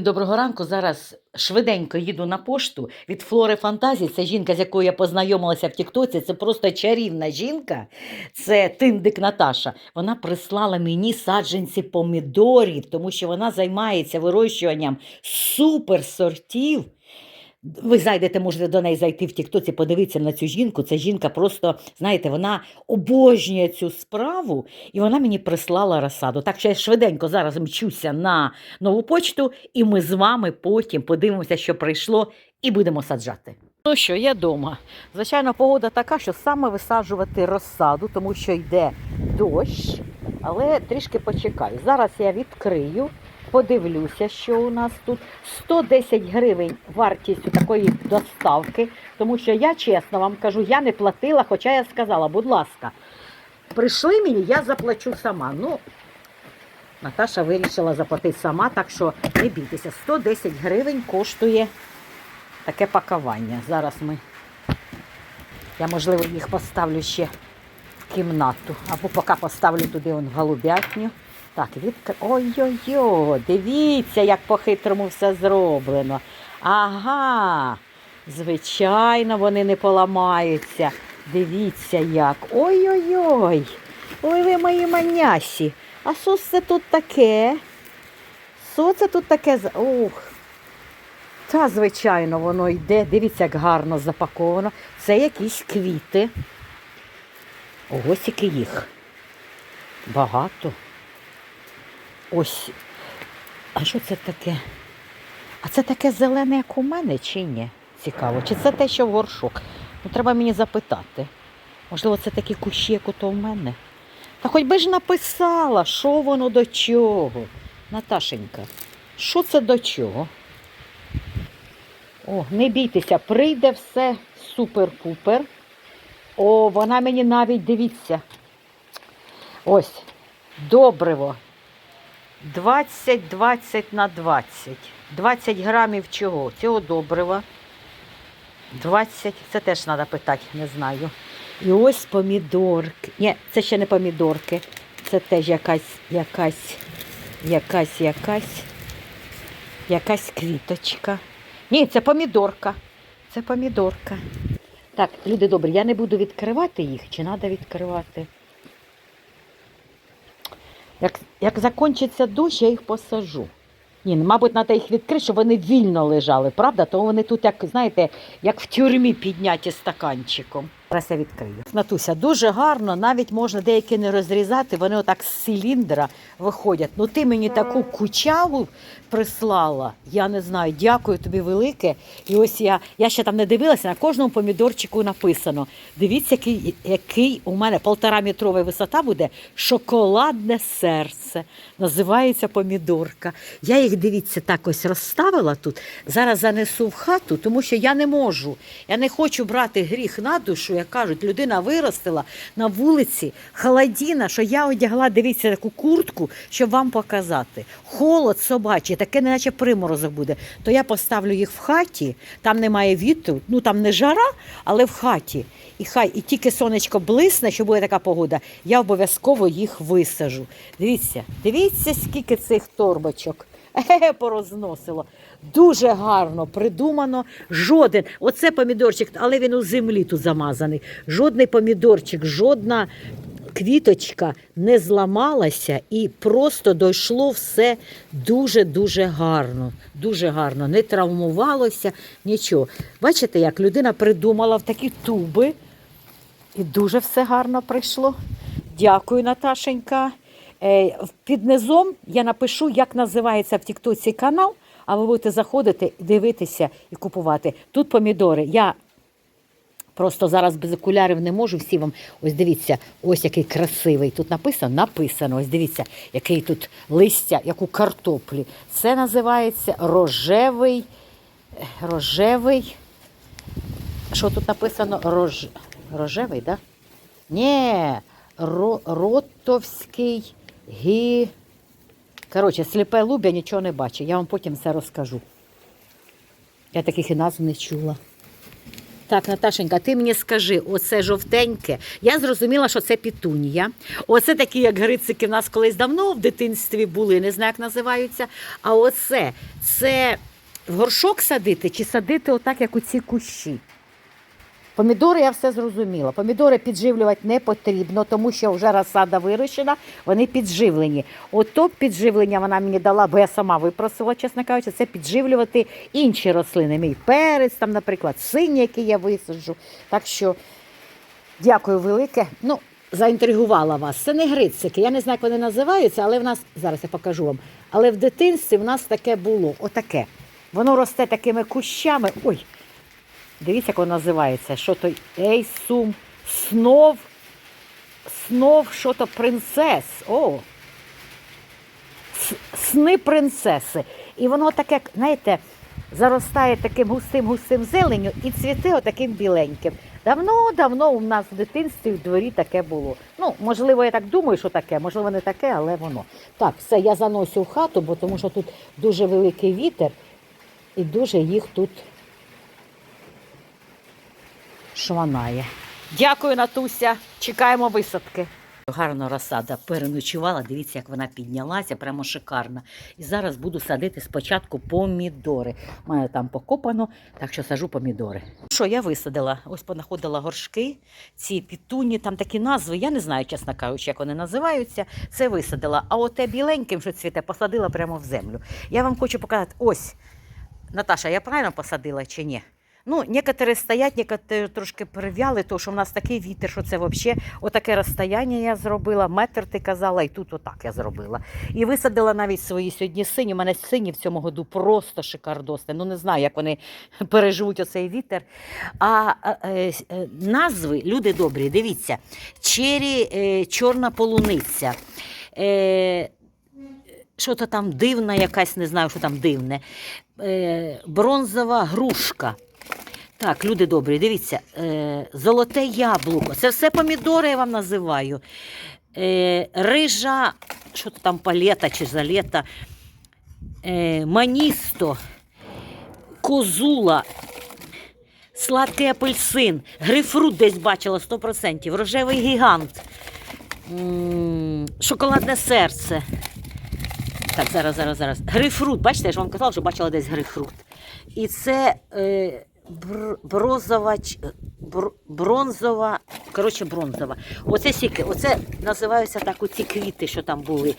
Доброго ранку. Зараз швиденько їду на пошту від Флори Фантазії. Це жінка, з якою я познайомилася в Тіктоці. Це просто чарівна жінка. Це тиндик Наташа. Вона прислала мені саджанці помідорів, тому що вона займається вирощуванням суперсортів. Ви зайдете, можете до неї зайти в Тіктоці, подивитися на цю жінку. Це жінка просто, знаєте, вона обожнює цю справу, і вона мені прислала розсаду. Так що я швиденько зараз мчуся на нову почту, і ми з вами потім подивимося, що прийшло, і будемо саджати. Ну що, я вдома. Звичайно, погода така, що саме висаджувати розсаду, тому що йде дощ, але трішки почекаю. Зараз я відкрию, подивлюся, що у нас тут. 110 гривень вартістю такої доставки, тому що я чесно вам кажу, я не платила, хоча я сказала, будь ласка, прийшли мені, я заплачу сама. Ну, Наташа вирішила заплатити сама, так що не бійтеся, 110 гривень коштує таке пакування. Зараз ми, я, можливо, їх поставлю ще в кімнату, або поки поставлю туди вон, в голубятню. Так, відкр... Ой-ой-ой, дивіться, як по-хитрому все зроблено. Ага, звичайно, вони не поламаються. Дивіться як. Ой-ой-ой. Ой, ви мої манясі. А що це тут таке? Що це тут таке? Ух. Та, звичайно, воно йде. Дивіться, як гарно запаковано. Це якісь квіти. Ось які їх. Багато. Ось. А що це таке? А це таке зелене, як у мене, чи ні? Цікаво. Чи це те, що горшок? Ну, треба мені запитати. Можливо, це такі кущі, як ото в мене. Та хоч би ж написала, що воно до чого. Наташенька, що це до чого? О, не бійтеся, прийде все супер-пупер. О, вона мені навіть дивіться. Ось, добриво. 20-20 на 20. 20 грамів чого? Цього добрива. 20, це теж треба питати, не знаю. І ось помідорки. Ні, це ще не помідорки. Це теж якась, якась, якась, якась, якась квіточка. Ні, це помідорка. Це помідорка. Так, люди добрі, я не буду відкривати їх, чи треба відкривати? Як, як закінчиться дощ, я їх посажу. Ні, ну, мабуть, треба їх відкрити, щоб вони вільно лежали, правда? То вони тут, як, знаєте, як в тюрмі підняті стаканчиком. Зараз я відкрию. Натуся, дуже гарно, навіть можна деякі не розрізати, вони отак з циліндра виходять. Ну ти мені таку кучаву прислала, я не знаю, дякую тобі велике. І ось я, я ще там не дивилася, на кожному помідорчику написано. Дивіться, який, який у мене полтора метрова висота буде шоколадне серце. Називається помідорка. Я їх, дивіться, так ось розставила тут. Зараз занесу в хату, тому що я не можу. Я не хочу брати гріх на душу, як кажуть, людина виростила на вулиці холодіна, що я одягла, дивіться, таку куртку, щоб вам показати. Холод собачий, таке неначе приморозок буде. То я поставлю їх в хаті, там немає вітру, ну там не жара, але в хаті. І хай і тільки сонечко блисне, що буде така погода, я обов'язково їх висажу. Дивіться, дивіться, скільки цих торбочок. Порозносило. Дуже гарно придумано. Жоден. Оце помідорчик, але він у землі тут замазаний. Жодний помідорчик, жодна квіточка не зламалася і просто дійшло все дуже-дуже гарно. Дуже гарно. Не травмувалося, нічого. Бачите, як людина придумала в такі туби. І дуже все гарно прийшло. Дякую, Наташенька. Е, Під низом я напишу, як називається в Тіктоці канал, а ви будете заходити, дивитися і купувати. Тут помідори. Я просто зараз без окулярів не можу всі вам. Ось дивіться, ось який красивий. Тут написано, написано. Ось дивіться, який тут листя, як у картоплі. Це називається рожевий. Рожевий. Що тут написано? Рож... Рожевий, так? Да? Ні, ро... ротовський гі. Коротше, сліпе лубя нічого не бачить. Я вам потім все розкажу. Я таких і назв не чула. Так, Наташенька, ти мені скажи, оце жовтеньке. Я зрозуміла, що це пітунія. Оце такі, як грицики, в нас колись давно в дитинстві були, не знаю, як називаються. А оце це в горшок садити чи садити отак, як у ці кущі. Помідори я все зрозуміла. Помідори підживлювати не потрібно, тому що вже розсада вирощена, вони підживлені. Ото підживлення вона мені дала, бо я сама випросила, чесно кажучи, це підживлювати інші рослини. Мій перець, там, наприклад, синій, який я висаджу. Так що дякую велике. Ну, заінтригувала вас. Це не грицики. Я не знаю, як вони називаються, але в нас зараз я покажу вам. Але в дитинстві в нас таке було. Отаке. Воно росте такими кущами. Ой, Дивіться, як воно називається. Що то Ейсум, снов, снов, що то принцес. О! Сни принцеси. І воно таке, знаєте, заростає таким густим-густим зеленю і цвіте отаким біленьким. Давно-давно у нас в дитинстві в дворі таке було. Ну, можливо, я так думаю, що таке, можливо, не таке, але воно. Так, все, я заносю в хату, бо тому що тут дуже великий вітер і дуже їх тут шванає. Дякую, Натуся. Чекаємо висадки. Гарно розсада переночувала. Дивіться, як вона піднялася, прямо шикарна. І зараз буду садити спочатку помідори. Маю там покопано, так що сажу помідори. Що я висадила? Ось понаходила горшки, ці пітуні, там такі назви. Я не знаю, чесно кажучи, як вони називаються. Це висадила. А оте біленьким, що цвіте, посадила прямо в землю. Я вам хочу показати, ось. Наташа, я правильно посадила чи ні? Ну, некоторі стоять, некоторі трошки перев'яли, тому що в нас такий вітер, що це взагалі отаке розстояння я зробила, метр ти казала, і тут отак я зробила. І висадила навіть свої сьогодні сині. У мене сині в цьому году просто шикардосне. Ну не знаю, як вони переживуть оцей вітер. А е, е, назви, люди добрі, дивіться, чері, е, чорна полуниця. Е, що то там дивна якась, не знаю, що там дивне. Е, бронзова грушка. Так, люди добрі, дивіться, е, золоте яблуко. Це все помідори я вам називаю. Е, рижа, що то там палета чи залета, е, маністо, козула, сладкий апельсин, грейпфрут десь бачила 100%, рожевий гігант, шоколадне серце. Так, зараз, зараз, зараз. Грейпфрут. Бачите, я ж вам казала, що бачила десь грейпфрут. І це е, бр, брозова, бр, бронзова, коротше, бронзова. Оце сіки, оце називаються так оці квіти, що там були.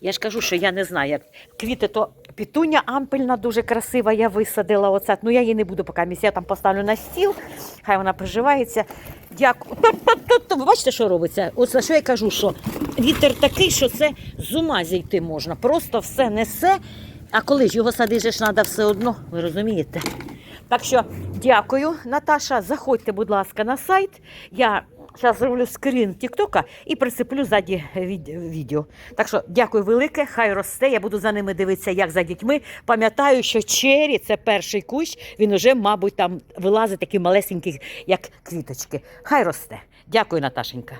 Я ж кажу, що я не знаю, як квіти, то пітуня ампельна дуже красива, я висадила оце. Ну я її не буду поки місця, я там поставлю на стіл, хай вона приживається. Дякую. Ви бачите, що робиться? Оце що я кажу, що вітер такий, що це з ума зійти можна. Просто все несе. А коли ж його садити ж треба все одно, ви розумієте? Так що дякую, Наташа. Заходьте, будь ласка, на сайт. Я зараз зроблю скрін Тіктока і присиплю ззаді відео. Так що дякую велике, хай росте. Я буду за ними дивитися, як за дітьми. Пам'ятаю, що чері це перший кущ, він уже, мабуть, там вилазить такий малесенький, як квіточки. Хай росте. Дякую, Наташенька.